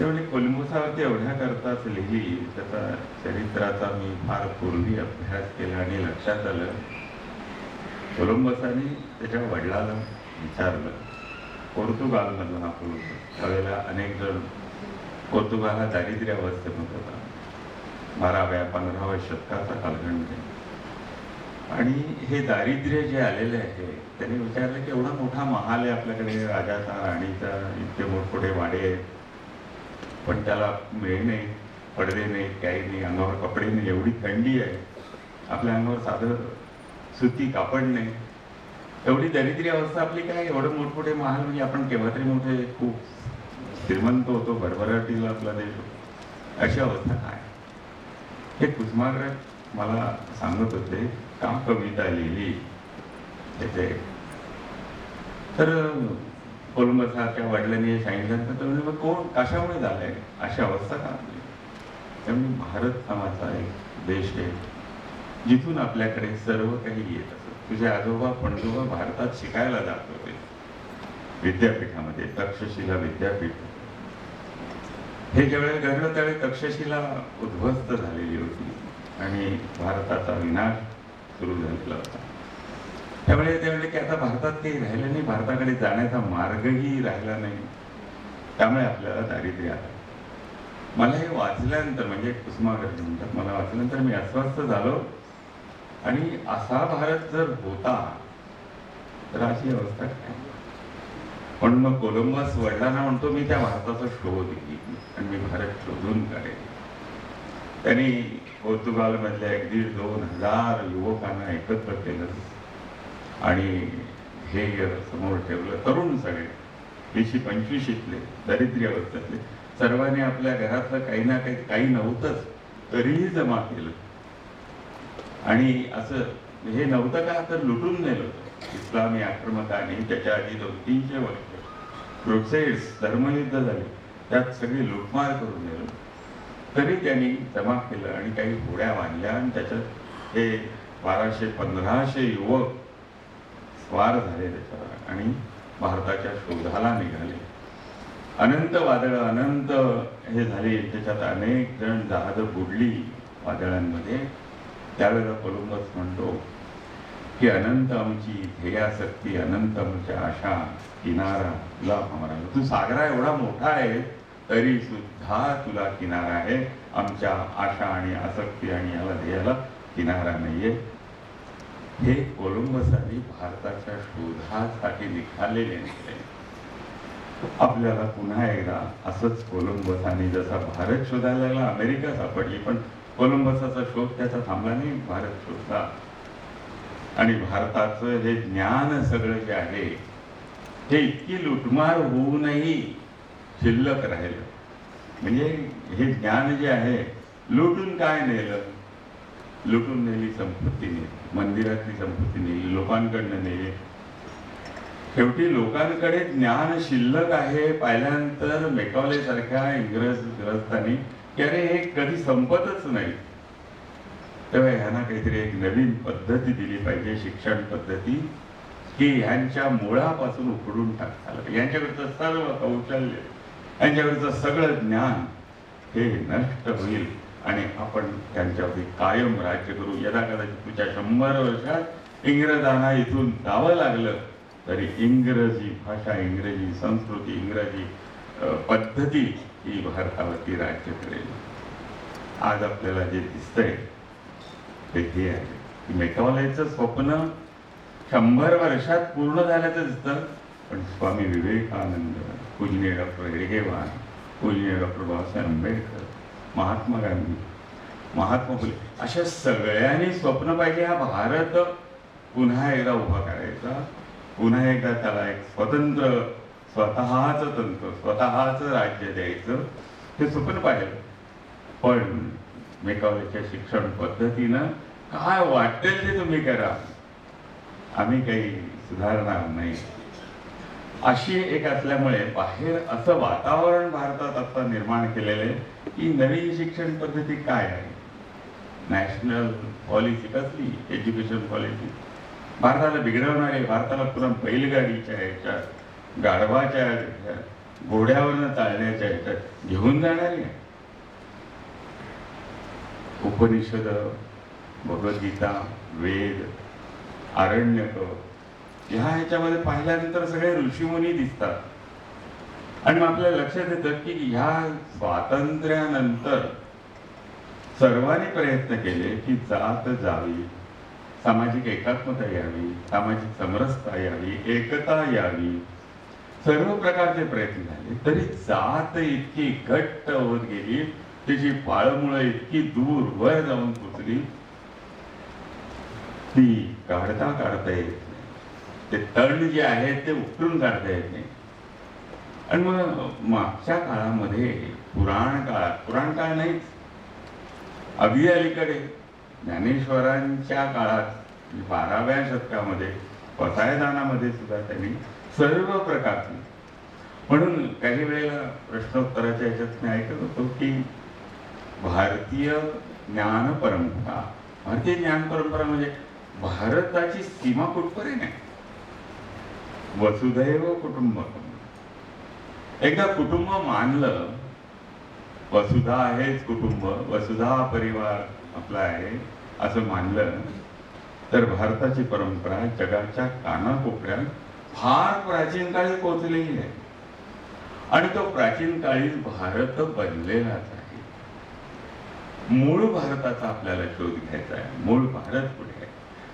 त्यावेळी म्हणजे कोलंबसावरती एवढ्या करताच लिहिली त्याचा चरित्राचा मी फार पूर्वी अभ्यास केला आणि लक्षात आलं. कोलंबसाने त्याच्या वडिलाला विचारलं पोर्तुगालमधला हा पुरुष त्यावेळेला अनेक जण पोर्तुगाल हा दारिद्र्य अवस्थेमध्ये होता. बाराव्या पंधराव्या शतकाचा कालखंड आहे. आणि हे दारिद्र्य जे आलेले आहे त्यांनी विचारलं की एवढा मोठा महाल आहे आपल्याकडे राजाचा राणीचा इतके मोठमोठे वाडे आहेत. पण त्याला मिळे नाही पडदे नाही काही नाही अंगावर कपडे नाही एवढी थंडी आहे. आपल्या अंगावर साधं सुती कापड नाही. एवढी दरिद्री अवस्था आपली काय? एवढं मोठमोठे महाल म्हणजे आपण केव्हा तरी मोठे खूप श्रीमंत होतो भरभराटीला आपला देश अशी अवस्था काय? हे कुसुमाग्रज मला सांगत होते का कविता लिहिली. त्याचे. तर कोलंबसाच्या वडिलांनी सांगितलं तर म्हणजे मग कोण? कशामुळे झालंय? अशी अवस्था का आपली? त्यामुळे भारत नावाचा एक देश आहे जिथून आपल्याकडे सर्व काही येत असत. तुझे आजोबा पणजोबा भारतात शिकायला जात होते. विद्यापीठामध्ये तक्षशिला विद्यापीठ. हे ज्यावेळेला घडलं त्यावेळी तक्षशिला उद्ध्वस्त झालेली होती आणि भारताचा विनाश सुरू झालेला होता. त्यामुळे ते म्हणले की आता भारतात काही राहिलं नाही भारताकडे जाण्याचा मार्गही राहिला नाही. त्यामुळे आपल्याला दारिद्र्य आलं मला हे वाचल्यानंतर म्हणजे कुसुमाग्रज म्हणतात मला वाचल्यानंतर मी अस्वस्थ झालो. आणि असा भारत जर होता तर अशी अवस्था काय? म्हणून मग कोलंबस वडिलांना म्हणतो मी त्या भारताचा शोध घेईन. आणि मी भारत शोधून काढेन. त्यांनी पोर्तुगालमधल्या एक दीड दोन हजार युवकांना एकत्र केलं. आणि हे समोर ठेवलं तरुण सगळे. वीसशे पंचवीशीतले दारिद्र्य अवस्थेतले. सर्वांनी आपल्या घरातलं काही ना काही काही नव्हतंच तरीही जमा केलं. आणि असं हे नव्हतं का तर लुटून नेलं. होतं इस्लामी आक्रमकाने त्याच्या आधी दोन तीनशे वर्ष. क्रुसेड्स धर्मयुद्ध झाले. त्यात सगळी लुटमार करून नेलो. तरी त्यांनी जमा केलं आणि काही होड्या बांधल्या आणि त्याच्यात हे बाराशे पंधराशे युवक स्वार झाले त्याच्यावर आणि भारताच्या शोधाला निघाले. अनंत वादळ अनंत हे झाले. त्याच्यात अनेक जण जहाज बुडली वादळांमध्ये. त्यावेळेला कोलंबस म्हणतो की अनंत आमची ध्येयासक्ती अनंत आमच्या आशा किनारा तुला हमारा तू सागरा एवढा मोठा आहे तरी सुद्धा तुला किनारा आहे. आमच्या आशा आणि आसक्ती आणि याला ध्येयाला किनारा नाहीये. हे कोलंबसांनी भारताच्या शोधासाठी निघालेले निघाले आपल्याला पुन्हा एकदा असंच कोलंबसाने जसा भारत शोधायला लागला अमेरिका सापडली पण कोलंबसाचा शोध त्याचा थांबला नाही भारत शोधला. आणि भारताचं हे ज्ञान सगळं जे आहे हे इतकी लुटमार होऊनही शिल्लक राहिलं. म्हणजे हे ज्ञान जे आहे लुटून काय नेलं? लुटून नेली संपत्ती मंदिरातली संपत्ती नेली लोकांकडनं नेली. शेवटी लोकांकडे ज्ञान शिल्लक आहे पाहिल्यानंतर मेकॉले सारख्या इंग्रज ग्रस्तांनी की अरे हे कधी संपतच नाही. तेव्हा ह्यांना काहीतरी एक नवीन पद्धती दिली पाहिजे शिक्षण पद्धती की ह्यांच्या मुळापासून उकडून टाकता यांच्याकडचं सर्व कौशल्य यांच्याकडचं सगळं ज्ञान हे नष्ट होईल. आणि आपण त्यांच्यावरती कायम राज्य करू. यदा कदाचित पुढच्या शंभर वर्षात इंग्रजांना इथून जावं लागलं तरी इंग्रजी भाषा इंग्रजी संस्कृती इंग्रजी पद्धती ही भारतावरती राज्य करेल. आज आपल्याला जे दिसतंय ते हे आहे. की मेकावलेचं स्वप्न शंभर वर्षात पूर्ण झाल्याचं दिसतं पण स्वामी विवेकानंद पूजनीय डॉक्टर हेगेवान पूजनीय डॉक्टर बाबासाहेब आंबेडकर महात्मा गांधी महात्मा फुले अशा सगळ्यांनी स्वप्न पाहिजे. हा भारत पुन्हा एकदा उभा करायचा. पुन्हा एकदा त्याला एक स्वतंत्र स्वतःच तंत्र स्वतःच राज्य द्यायचं. हे स्वप्न पाहिलं. पण मेकावलेच्या शिक्षण पद्धतीनं काय वाटेल ते तुम्ही करा. आम्ही काही सुधारणार नाही. अशी एक असल्यामुळे बाहेर असं वातावरण भारतात आता निर्माण केलेलं आहे की नवीन शिक्षण पद्धती काय आहे? नॅशनल पॉलिसी कसली? एज्युकेशन पॉलिसी भारताला बिघडवणारे भारताला पुन्हा बैलगाडीच्या ह्याच्यात गाढवाच्या ह्याच्यात घोड्यावरनं चालण्याच्या ह्याच्यात घेऊन जाणारी आहे. उपनिषद भगवद्गीता वेद आरण्यक ह्या ह्याच्यामध्ये पाहिल्यानंतर सगळे ऋषीमुनी दिसतात. आणि मग लक्षात येतं की ह्या स्वातंत्र्यानंतर सर्वांनी प्रयत्न केले की जात जावी सामाजिक एकात्मता यावी सामाजिक समरसता यावी एकता यावी. सर्व प्रकारचे प्रयत्न झाले. तरी जात इतकी घट्ट होत गेली त्याची पाळमुळं इतकी दूर वर जाऊन पोचली. ती काढता काढता येत ते तण जे आहे ते उपटून काढता येत नाही. आणि मग मागच्या काळामध्ये पुराण काळात पुराण काळ नाहीच. अगदी अलीकडे ज्ञानेश्वरांच्या काळात म्हणजे बाराव्या शतकामध्ये पसायदानामध्ये सुद्धा त्यांनी सर्व प्रकारची म्हणून काही वेळेला प्रश्नोत्तराच्या ह्याच्यात मी ऐकत होतो की भारतीय ज्ञान परंपरा भारतीय ज्ञान परंपरा म्हणजे भारताची सीमा कुठपर्यंत आहे? वसुधैव कुटुंबकम एकदा कुटुंब मानलं वसुधा आहेच कुटुंब वसुधा परिवार आपला आहे असं मानलं तर भारताची परंपरा जगाच्या कानाकोपऱ्यात फार प्राचीन काळी पोचलेली आहे. आणि तो प्राचीन काळी भारत बनलेलाच आहे. मूळ भारताचा आपल्याला शोध घ्यायचा आहे. मूळ भारत पुढे आहे.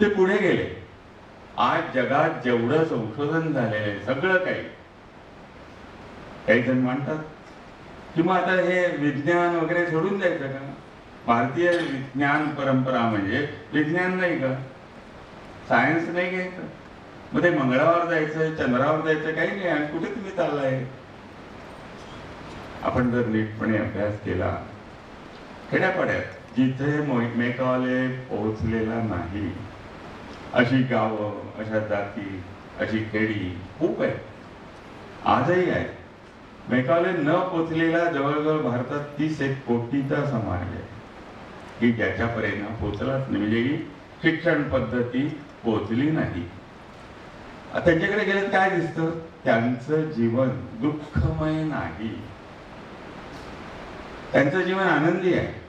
ते पुढे गेले. आज जगात जेवढं संशोधन झालेलं आहे सगळं काही. काही जण म्हणतात की मग आता हे विज्ञान वगैरे सोडून द्यायचं का? भारतीय विज्ञान परंपरा म्हणजे विज्ञान नाही का? सायन्स नाही घ्यायचं. मग ते मंगळावर जायचं चंद्रावर जायचं काही नाही. आणि कुठे तुम्ही चाललाय? आपण जर नीटपणे अभ्यास केला खेड्यापाड्यात जिथे मो- मेघालय पोहोचलेला नाही अशी गावं अशा जाती अशी खेडी खूप आहे आजही आहे मेघालय न पोचलेला जवळजवळ भारतात तीस एक कोटीचा समाज आहे. की ज्याच्यापर्यंत पोचलाच नाही. म्हणजे ही शिक्षण पद्धती पोचली नाही. त्यांच्याकडे गेलं काय दिसतं? त्यांचं जीवन दुःखमय नाही. त्यांचं जीवन आनंदी आहे.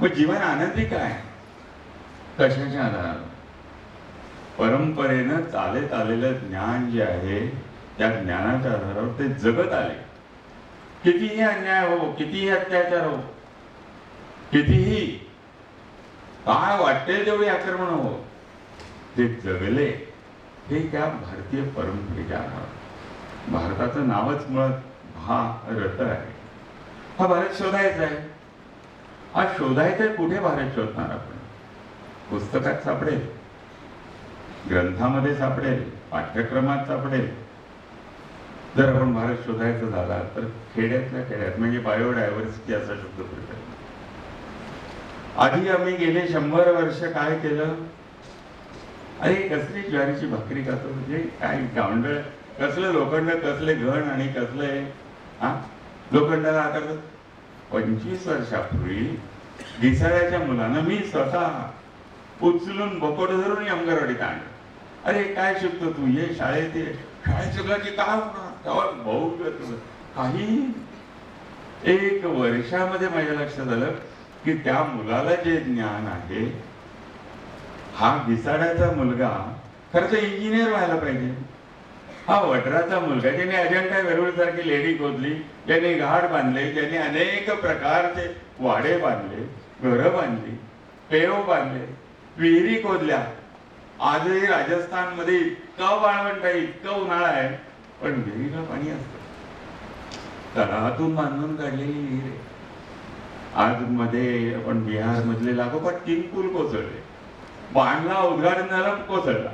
मग जीवन आनंदी काय? कशाच्या आधारावर? परंपरेनं चालत आलेलं ज्ञान जे आहे त्या ज्ञानाच्या आधारावर ते जगत आले. कितीही अन्याय हो कितीही अत्याचार हो कितीही काय वाटेल तेवढी आक्रमण हो ते जगले हे त्या भारतीय परंपरेच्या आधारावर. भारताचं नावच मुळात भारत आहे. हा भारत शोधायचा आहे. हा शोधायचा आहे कुठे भारत शोधणार आपण? पुस्तकात सापडेल. ग्रंथामध्ये सापडेल पाठ्यक्रमात सापडेल. जर आपण भारत शोधायचा झाला तर खेड्यातल्या खेड्यात म्हणजे बायोडायव्हर्सिटी असा शब्द आधी आम्ही गेले शंभर वर्ष काय केलं? अरे कसली ज्वारीची भाकरी खातो म्हणजे काय गावंडळ कसलं लोखंड कसले घण आणि कसले हा? लोखंडाला आकारतात पंचवीस वर्षापूर्वी घिसाळ्याच्या मुलांना मी स्वतः उचलून बकोट धरून अंगणवाडीत आणलं. अरे काय शिकतो तू? ये शाळेत ये. शाळेत शिकला की काय होणार? तेव्हा भाऊ काही एक वर्षामध्ये माझ्या लक्षात आलं की त्या मुलाला जे ज्ञान आहे हा घिसाड्याचा मुलगा खरं तर इंजिनियर व्हायला पाहिजे. हा वटराचा मुलगा ज्याने अजंठा वेरूळ सारखी लेडी खोदली ज्याने घाट बांधले ज्याने अनेक प्रकारचे वाडे बांधले घरं बांधली पेव बांधले विहिरी खोदल्या. आजही राजस्थानमध्ये इतकं वाळवंट आहे इतकं उन्हाळा आहे पण विहिरीला पाणी असतं. तळातून बांधून काढलेली विहीर आहे. आज मध्ये आपण बिहार मधले लागोपाठ तीन पूल कोसळले. बांधला उद्घाटन झालं कोसळला.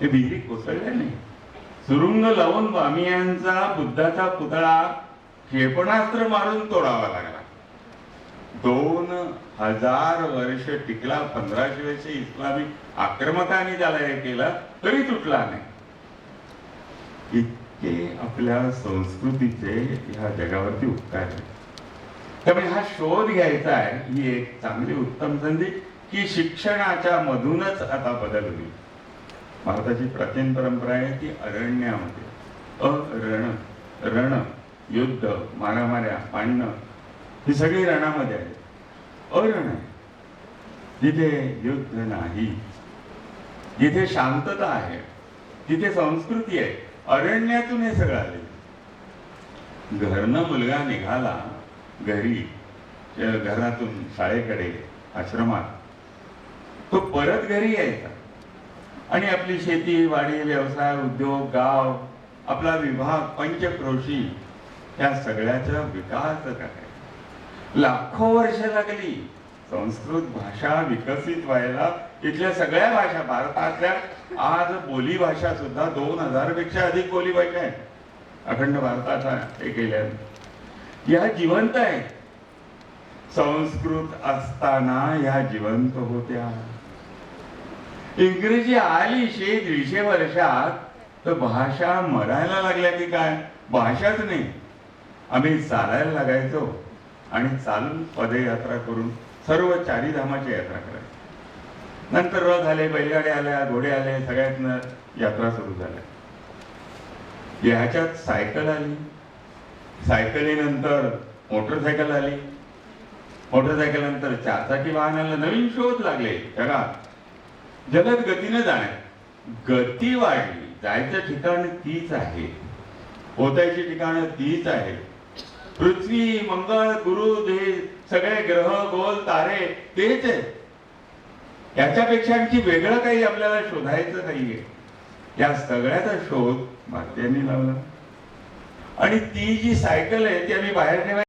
ते विहिरी कोसळल्या नाही. सुरुंग लावून बामियांचा बुद्धाचा पुतळा क्षेपणास्त्र मारून तोडावा लागला. दोन हजार वर्ष टिकला पंधराशे वर्ष इस्लामी आक्रमकांनी त्याला हे केलं तरी तुटला नाही. इतके आपल्या संस्कृतीचे ह्या जगावरती उपकार त्यामुळे हा शोध घ्यायचा आहे ही एक चांगली उत्तम संधी की शिक्षणाच्या मधूनच आता बदल होईल. भारताची प्राचीन परंपरा आहे ती अरण्यामध्ये. अरण रण युद्ध मारामाऱ्या पाणणं ही सगळी रणामध्ये आहे अरण आहे. जिथे युद्ध नाही जिथे शांतता आहे जिथे संस्कृती आहे अरण्यातून हे सगळं आले. घरनं मुलगा निघाला घरी घरातून शाळेकडे आश्रमात. तो परत घरी यायचा. आणि आपली शेती वाडी व्यवसाय उद्योग गाव आपला विभाग पंचक्रोशी या सगळ्याचा विकास करायचा लाखो वर्ष लागली. संस्कृत भाषा विकसित व्हायला इथल्या सगळ्या भाषा भारतातल्या आज बोली भाषा सुद्धा दोन हजारपेक्षा अधिक बोली भाषा आहेत. अखंड भारताचा हे केल्या या जिवंत आहे संस्कृत असताना ह्या जिवंत होत्या. इंग्रजी आली शे दीडशे वर्षात तर भाषा मरायला लागल्या की काय? भाषाच नाही. आम्ही चालायला लागायचो. आणि चालून पदयात्रा करून सर्व चारी धामाची यात्रा करायची. नंतर रथ आले बैलगाडी आल्या घोडे आले सगळ्यातनं यात्रा सुरू झाल्या ह्याच्यात सायकल आली. सायकलीनंतर मोटरसायकल आली. मोटरसायकल नंतर चारचाकी वाहनाला नवीन शोध लागले. जगात जगत गतीने जाण्यात गती वाढली. जायचं ठिकाण तीच आहे. पोचायची ठिकाणं तीच आहे पृथ्वी मंगळ गुरु हे सगळे ग्रह गोल तारे तेच आहे. याच्यापेक्षा आणखी वेगळं काही आपल्याला शोधायचं नाहीये. या सगळ्याचा शोध भारतीयांनी लावला. आणि ती जी सायकल आहे ती आम्ही बाहेर ठेवायची